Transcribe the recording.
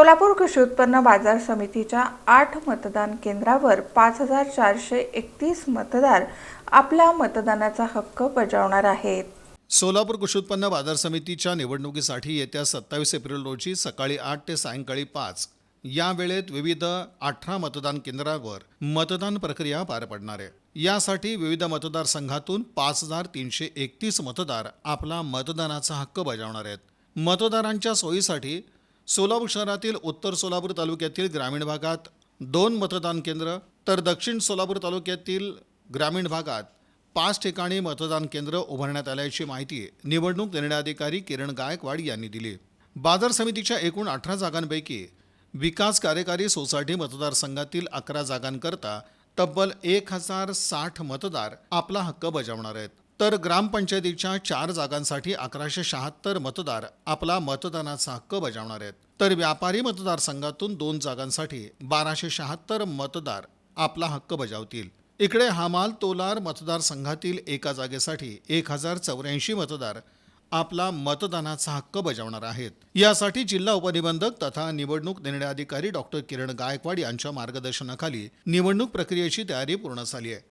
सोलापूर कृषी उत्पन्न बाजार समितीच्या आठ मतदान केंद्रावर पाच हजार चारशे एकतीस मतदार आपला मतदानाचा हक्क बजावणार आहेत. सोलापूर कृषी उत्पन्न बाजार समितीच्या निवडणुकीसाठी येत्या सत्तावीस एप्रिल रोजी सकाळी आठ ते सायंकाळी पाच या वेळेत विविध अठरा मतदान केंद्रावर मतदान प्रक्रिया पार पडणार आहे. यासाठी विविध मतदारसंघातून पाच हजार तीनशे एकतीस मतदार आपला मतदानाचा हक्क बजावणार आहेत. मतदारांच्या सोयीसाठी सोलापूर शहरातील उत्तर सोलापूर तालुक्यातील ग्रामीण भागात दोन मतदान केंद्र तर दक्षिण सोलापूर तालुक्यातील ग्रामीण भागात पाच ठिकाणी मतदान केंद्र उभारण्यात आल्याची माहिती निवडणूक निर्णय अधिकारी किरण गायकवाड यांनी दिली. बाजार समितीच्या एकूण अठरा जागांपैकी विकास कार्यकारी सोसायटी मतदारसंघातील अकरा जागांकरता तब्बल एक हजार साठ मतदार आपला हक्क बजावणार आहेत. तर ग्रामपंचायतीच्या चार जागांसाठी अकराशे शहात्तर मतदार आपला मतदानाचा हक्क बजावणार आहेत. तर व्यापारी मतदारसंघातून दोन जागांसाठी बाराशे शहात्तर मतदार आपला हक्क बजावतील. इकडे हमाल तोलार मतदारसंघातील एका जागेसाठी एक हजार चौऱ्याऐंशी मतदार आपला मतदानाचा हक्क बजावणार आहेत. यासाठी जिल्हा उपनिबंधक तथा निवडणूक निर्णय अधिकारी डॉक्टर किरण गायकवाड यांच्या मार्गदर्शनाखाली निवडणूक प्रक्रियेची तयारी पूर्ण झाली आहे.